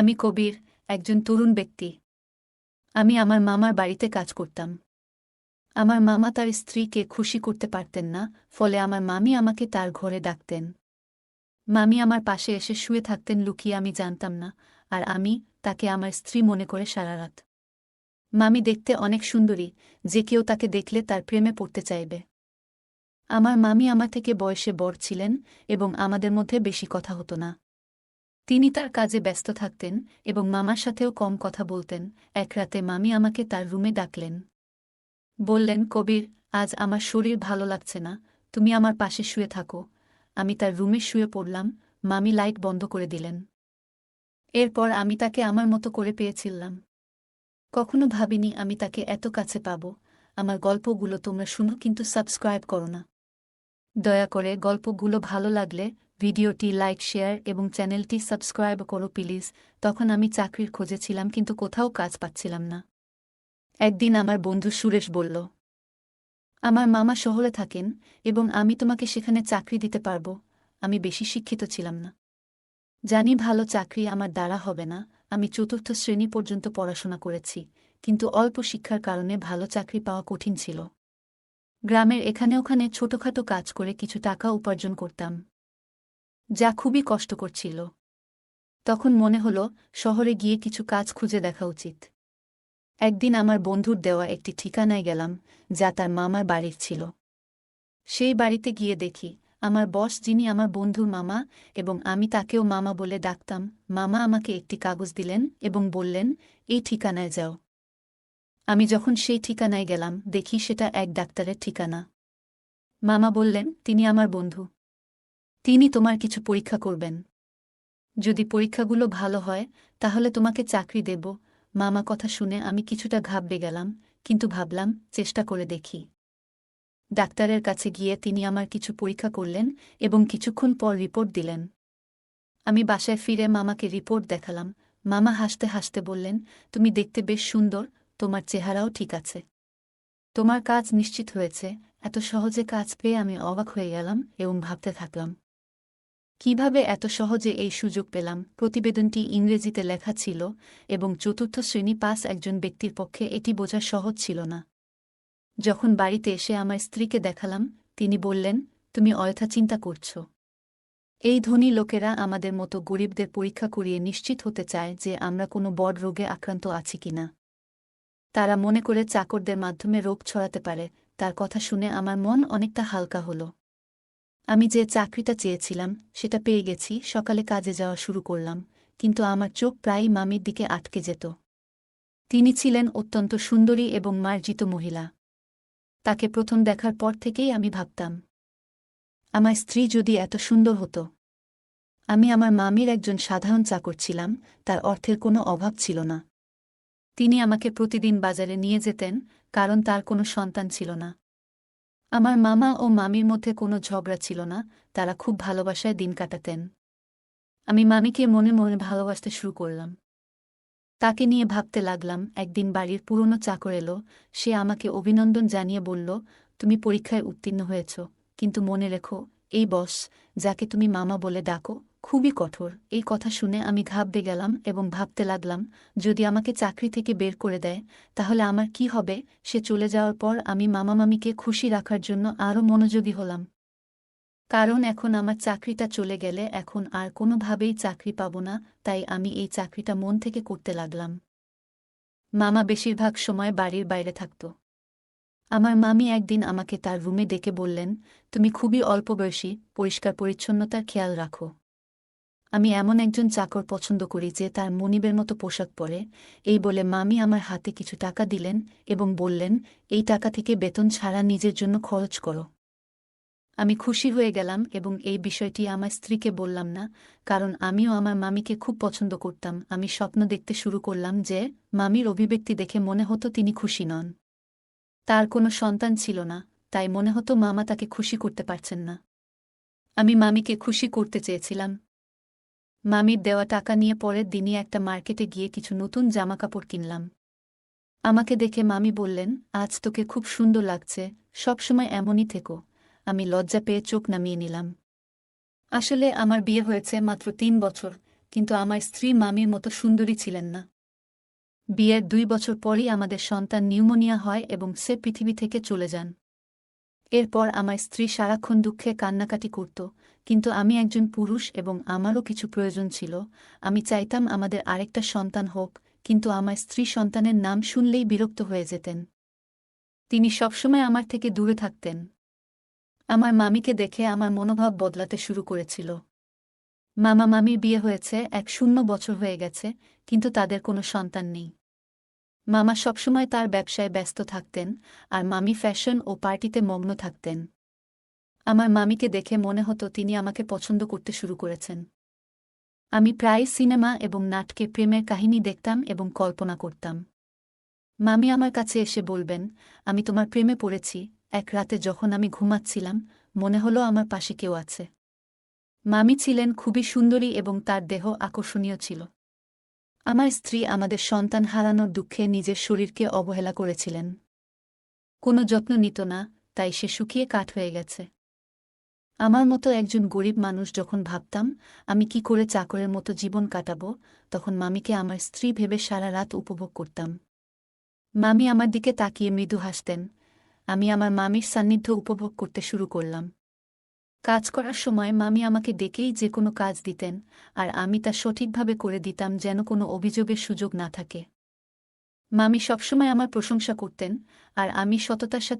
আমি কবির, একজন তরুণ ব্যক্তি। আমি আমার মামার বাড়িতে কাজ করতাম। আমার মামা তার স্ত্রীকে খুশি করতে পারতেন না, ফলে আমার মামি আমাকে তার ঘরে ডাকতেন। মামি আমার পাশে এসে শুয়ে থাকতেন লুকিয়ে আমি জানতাম না, আর আমি তাকে আমার স্ত্রী মনে করে সারা রাত। মামি দেখতে অনেক সুন্দরী, যে কেউ তাকে দেখলে তার প্রেমে পড়তে চাইবে। আমার মামি আমার থেকে বয়সে বড় ছিলেন এবং আমাদের মধ্যে বেশি কথা হতো না। তিনি তার কাজে ব্যস্ত থাকতেন এবং মামার সাথেও কম কথা বলতেন। এক রাতে মামি আমাকে তার রুমে ডাকলেন। বললেন, কবির, আজ আমার শরীর ভালো লাগছে না। তুমি আমার পাশে শুয়ে থাকো। আমি তার রুমে শুয়ে পড়লাম। মামি লাইট বন্ধ করে দিলেন। এরপর আমি তাকে আমার মতো করে পেয়েছিলাম। কখনো ভাবিনি আমি তাকে এত কাছে পাব। আমার গল্পগুলো তোমরা শুনো, কিন্তু সাবস্ক্রাইব করো না। দয়া করে গল্পগুলো ভালো লাগলে ভিডিওটি লাইক, শেয়ার এবং চ্যানেলটি সাবস্ক্রাইব করো প্লিজ। তখন আমি চাকরির খোঁজে ছিলাম কিন্তু কোথাও কাজ পাচ্ছিলাম না। একদিন আমার বন্ধু সুরেশ বলল, আমার মামা শহরে থাকেন এবং আমি তোমাকে সেখানে চাকরি দিতে পারব। আমি বেশি শিক্ষিত ছিলাম না। জানি ভালো চাকরি আমার দ্বারা হবে না। আমি চতুর্থ শ্রেণি পর্যন্ত পড়াশোনা করেছি, কিন্তু অল্প শিক্ষার কারণে ভালো চাকরি পাওয়া কঠিন ছিল। গ্রামের এখানে ওখানে ছোটখাটো কাজ করে কিছু টাকা উপার্জন করতাম। যা খুবই কষ্টকর ছিল তখন মনে হল, শহরে গিয়ে কিছু কাজ খুঁজে দেখা উচিত। একদিন আমার বন্ধুর দেওয়া একটি ঠিকানায় গেলাম, যা তার মামার বাড়ির ছিল। সেই বাড়িতে গিয়ে দেখি, আমার বস যিনি আমার বন্ধুর মামা এবং আমি তাকেও মামা বলে ডাকতাম, মামা আমাকে একটি কাগজ দিলেন এবং বললেন, এই ঠিকানায় যাও। আমি যখন সেই ঠিকানায় গেলাম, দেখি সেটা এক ডাক্তারের ঠিকানা। মামা বললেন, তিনি আমার বন্ধু। তিনি তোমার কিছু পরীক্ষা করবেন। যদি পরীক্ষাগুলো ভালো হয়, তাহলে তোমাকে চাকরি দেব। মামা কথা শুনে আমি কিছুটা ঘাবড়ে গেলাম, কিন্তু ভাবলাম, চেষ্টা করে দেখি। ডাক্তারের কাছে গিয়ে তিনি আমার কিছু পরীক্ষা করলেন এবং কিছুক্ষণ পর রিপোর্ট দিলেন। আমি বাসায় ফিরে মামাকে রিপোর্ট দেখালাম। মামা হাসতে হাসতে বললেন, তুমি দেখতে বেশ সুন্দর, তোমার চেহারাও ঠিক আছে। তোমার কাজ নিশ্চিত হয়েছে। এত সহজে কাজ পেয়ে আমি অবাক হয়ে গেলাম এবং ভাবতে থাকলাম। কীভাবে এত সহজে এই সুযোগ পেলাম? প্রতিবেদনটি ইংরেজিতে লেখা ছিল এবং চতুর্থ শ্রেণি পাস একজন ব্যক্তির পক্ষে এটি বোঝা সহজ ছিল না। যখন বাড়িতে এসে আমার স্ত্রীকে দেখালাম, তিনি বললেন, তুমি অয়থা চিন্তা করছ। এই ধনী লোকেরা আমাদের মতো গরিবদের পরীক্ষা করিয়ে নিশ্চিত হতে চায় যে আমরা কোনো বড় রোগে আক্রান্ত আছি কিনা তারা মনে করে চাকরদের মাধ্যমে রোগ ছড়াতে পারে। তার কথা শুনে আমার মন অনেকটা হালকা হল। আমি যে চাকরিটা চেয়েছিলাম, সেটা পেয়ে গেছি, সকালে কাজে যাওয়া শুরু করলাম, কিন্তু আমার চোখ প্রায়ই মামির দিকে আটকে যেত। তিনি ছিলেন অত্যন্ত সুন্দরী এবং মার্জিত মহিলা। তাকে প্রথম দেখার পর থেকেই আমি ভাবতাম, আমার স্ত্রী যদি এত সুন্দর হতো। আমি আমার মামির একজন সাধারণ চাকর ছিলাম, তার অর্থের কোনো অভাব ছিল না। তিনি আমাকে প্রতিদিন বাজারে নিয়ে যেতেন, কারণ তার কোনো সন্তান ছিল না। আমার মামা ও মামির মধ্যে কোনো ঝগড়া ছিল না, তারা খুব ভালোবাসায় দিন কাটাতেন। আমি মামিকে মনে মনে ভালোবাসতে শুরু করলাম। তাকে নিয়ে ভাবতে লাগলাম, একদিন বাড়ির পুরনো চাকর এলো, সে আমাকে অভিনন্দন জানিয়ে বলল, তুমি পরীক্ষায় উত্তীর্ণ হয়েছ, কিন্তু মনে রেখো, এই বস, যাকে তুমি মামা বলে ডাকো খুবই কঠোর। এই কথা শুনে আমি ঘাবড়ে গেলাম এবং ভাবতে লাগলাম, যদি আমাকে চাকরি থেকে বের করে দেয়, তাহলে আমার কি হবে? সে চলে যাওয়ার পর আমি মামা মামিকে খুশি রাখার জন্য আরও মনোযোগী হলাম। কারণ এখন আমার চাকরিটা চলে গেলে এখন আর কোনোভাবেই চাকরি পাব না, তাই আমি এই চাকরিটা মন থেকে করতে লাগলাম। মামা বেশিরভাগ সময় বাড়ির বাইরে থাকত। আমার মামি একদিন আমাকে তার রুমে ডেকে বললেন, তুমি খুবই অল্প বয়সী, পরিষ্কার পরিচ্ছন্নতার খেয়াল রাখো। আমি এমন একজন চাকর পছন্দ করি যে তার মনিবের মতো পোশাক পরে, এই বলে মামি আমার হাতে কিছু টাকা দিলেন এবং বললেন, এই টাকা থেকে বেতন ছাড়া নিজের জন্য খরচ করো। আমি খুশি হয়ে গেলাম এবং এই বিষয়টি আমার স্ত্রীকে বললাম না, কারণ আমিও আমার মামিকে খুব পছন্দ করতাম। আমি স্বপ্ন দেখতে শুরু করলাম যে মামির অভিব্যক্তি দেখে মনে হতো তিনি খুশি নন। তার কোনো সন্তান ছিল না, তাই মনে হতো মামা তাকে খুশি করতে পারছেন না। আমি মামিকে খুশি করতে চেয়েছিলাম মামির দেওয়া টাকা নিয়ে পরের দিনই একটা মার্কেটে গিয়ে কিছু নতুন জামাকাপড় কিনলাম। আমাকে দেখে মামি বললেন, আজ তোকে খুব সুন্দর লাগছে, সবসময় এমনই থেকো। আমি লজ্জা পেয়ে চোখ নামিয়ে নিলাম। আসলে আমার বিয়ে হয়েছে মাত্র তিন বছর, কিন্তু আমার স্ত্রী মামির মতো সুন্দরী ছিলেন না। বিয়ের দুই বছর পরই আমাদের সন্তান নিউমোনিয়া হয় এবং সে পৃথিবী থেকে চলে যান। এরপর আমার স্ত্রী সারাক্ষণ দুঃখে কান্নাকাটি করত, কিন্তু আমি একজন পুরুষ এবং আমারও কিছু প্রয়োজন ছিল। আমি চাইতাম আমাদের আরেকটা সন্তান হোক, কিন্তু আমার স্ত্রী সন্তানের নাম শুনলেই বিরক্ত হয়ে যেতেন। তিনি সবসময় আমার থেকে দূরে থাকতেন। আমার মামিকে দেখে আমার মনোভাব বদলাতে শুরু করেছিল। মামা মামির বিয়ে হয়েছে, এক শূন্য বছর হয়ে গেছে, কিন্তু তাদের কোনো সন্তান নেই। মামা সবসময় তার ব্যবসায় ব্যস্ত থাকতেন আর মামি ফ্যাশন ও পার্টিতে মগ্ন থাকতেন। আমার মামিকে দেখে মনে হতো তিনি আমাকে পছন্দ করতে শুরু করেছেন। আমি প্রায় সিনেমা এবং নাটকে প্রেমের কাহিনী দেখতাম এবং কল্পনা করতাম। মামি আমার কাছে এসে বলবেন, আমি তোমার প্রেমে পড়েছি। এক রাতে যখন আমি ঘুমাচ্ছিলাম, মনে হলো আমার পাশে কেউ আছে। মামি ছিলেন খুবই সুন্দরী এবং তার দেহ আকর্ষণীয় ছিল। আমার স্ত্রী আমাদের সন্তান হারানোর দুঃখে নিজের শরীরকে অবহেলা করেছিলেন। কোনো যত্ন নিত না, তাই সে শুকিয়ে কাঠ হয়ে গেছে। আমার মতো একজন গরিব মানুষ যখন ভাবতাম, আমি কি করে চাকরের মতো জীবন কাটাব, তখন মামিকে আমার স্ত্রী ভেবে সারা রাত উপভোগ করতাম। মামি আমার দিকে তাকিয়ে মৃদু হাসতেন। আমি আমার মামির সান্নিধ্য উপভোগ করতে শুরু করলাম। কাজ করার সময় মামি আমাকে ডেকেই যে কোনো কাজ দিতেন, আর আমি তা সঠিকভাবে করে দিতাম যেন কোনো অভিযোগের সুযোগ না থাকে। মামি সবসময় আমার প্রশংসা করতেন, আর আমি সততার সাথে